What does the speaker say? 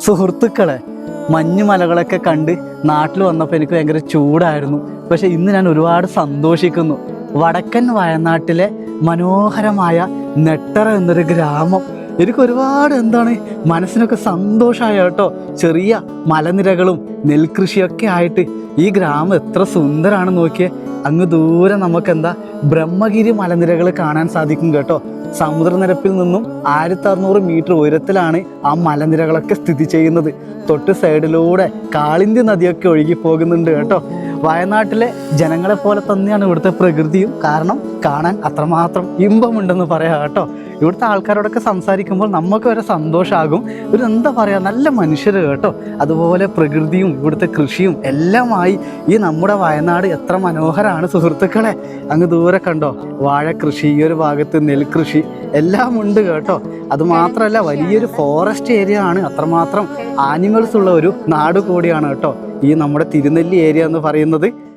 സുഹൃത്തുക്കളെ മഞ്ഞുമലകളൊക്കെ കണ്ട് നാട്ടിൽ വന്നപ്പോൾ എനിക്ക് ഭയങ്കര ചൂടായിരുന്നു. പക്ഷേ ഇന്ന് ഞാൻ ഒരുപാട് സന്തോഷിക്കുന്നു. വടക്കൻ വയനാട്ടിലെ മനോഹരമായ നെട്ടറ എന്നൊരു ഗ്രാമം. എനിക്ക് ഒരുപാട് എന്താണ് മനസ്സിനൊക്കെ സന്തോഷമായ കേട്ടോ. ചെറിയ മലനിരകളും നെൽകൃഷിയൊക്കെ ആയിട്ട് ഈ ഗ്രാമം എത്ര സുന്ദരാണെന്ന് നോക്കിയേ. അങ്ങ് ദൂരെ നമുക്ക് എന്താ ബ്രഹ്മഗിരി മലനിരകൾ കാണാൻ സാധിക്കും കേട്ടോ. സമുദ്രനിരപ്പിൽ നിന്നും ആയിരത്തി അറുന്നൂറ് മീറ്റർ ഉയരത്തിലാണ് ആ മലനിരകളൊക്കെ സ്ഥിതി ചെയ്യുന്നത്. തൊട്ട് സൈഡിലൂടെ കാളിന്തി നദിയൊക്കെ ഒഴുകി പോകുന്നുണ്ട് കേട്ടോ. വയനാട്ടിലെ ജനങ്ങളെ പോലെ തന്നെയാണ് ഇവിടുത്തെ പ്രകൃതിയും. കാരണം കാണാൻ അത്രമാത്രം ഇമ്പമുണ്ടെന്ന് പറയാം കേട്ടോ. ഇവിടുത്തെ ആൾക്കാരോടൊക്കെ സംസാരിക്കുമ്പോൾ നമുക്ക് വരെ സന്തോഷമാകും ഒരു എന്താ പറയുക നല്ല മനുഷ്യർ കേട്ടോ. അതുപോലെ പ്രകൃതിയും ഇവിടുത്തെ കൃഷിയും എല്ലാമായി ഈ നമ്മുടെ വയനാട് എത്ര മനോഹരമാണ് സുഹൃത്തുക്കളെ. അങ്ങ് ദൂരെ കണ്ടോ വാഴ കൃഷി ഈ ഒരു ഭാഗത്ത് നെൽകൃഷി എല്ലാം ഉണ്ട് കേട്ടോ. അതുമാത്രമല്ല വലിയൊരു ഫോറസ്റ്റ് ഏരിയ ആണ്. അത്രമാത്രം ആനിമൽസ് ഉള്ള ഒരു നാട് കൂടിയാണ് കേട്ടോ ഈ നമ്മുടെ തിരുനെല്ലി ഏരിയ എന്ന് പറയുന്നത്.